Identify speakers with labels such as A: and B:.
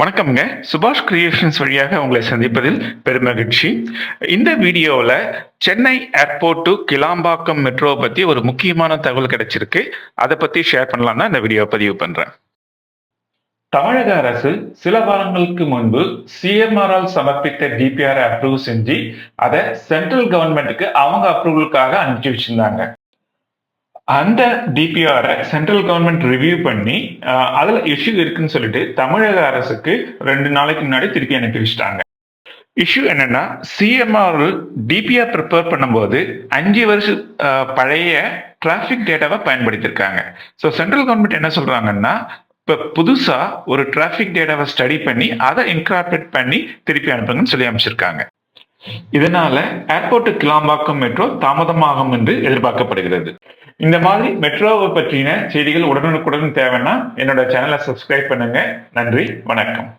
A: வணக்கம்ங்க. சுபாஷ் கிரியேஷன்ஸ் வழியாக உங்களை சந்திப்பதில் பெருமகிழ்ச்சி. இந்த வீடியோவில் Chennai airport to Kilambakkam metro பற்றி ஒரு முக்கியமான தகவல் கிடைச்சிருக்கு. அதை பற்றி ஷேர் பண்ணலாம்னா தான் இந்த வீடியோ பதிவு பண்ணுறேன் தமிழக அரசு சில வாரங்களுக்கு முன்பு சிஎம்ஆரால் சமர்ப்பித்த டிபிஆர் அப்ரூவ் செஞ்சு அதை சென்ட்ரல் கவர்மெண்ட்டுக்கு அவங்க அப்ரூவலுக்காக அனுப்பிச்சு வச்சிருந்தாங்க. அந்த டிபிஆரை சென்ட்ரல் கவர்மெண்ட் ரிவ்யூ பண்ணி அதில் அதுல இஷ்யூ இருக்குன்னு சொல்லிட்டு தமிழக அரசுக்கு ரெண்டு நாளைக்கு முன்னாடி திருப்பி அனுப்பி வச்சிட்டாங்க. இஷ்யூ என்னன்னா சிஎம்ஆர் டிபிஆர் ப்ரிப்பேர் பண்ணும்போது அஞ்சு வருஷம் பழைய டிராஃபிக் டேட்டாவை பயன்படுத்தியிருக்காங்க. ஸோ சென்ட்ரல் கவர்மெண்ட் என்ன சொல்றாங்கன்னா இப்போ புதுசா ஒரு டிராஃபிக் டேட்டாவை ஸ்டடி பண்ணி அதை இன்கார்பரேட் பண்ணி திருப்பி அனுப்புங்கன்னு சொல்லி அமைச்சிருக்காங்க. இதனால ஏர்போர்ட்டு கிளாம்பாக்கம் மெட்ரோ தாமதமாகும் என்று எதிர்பார்க்கப்படுகிறது. இந்த மாதிரி மெட்ரோவை பற்றின செய்திகள் உடனுக்குடன் தேவைன்னா என்னோட சேனலை சப்ஸ்கிரைப் பண்ணுங்க. நன்றி வணக்கம்.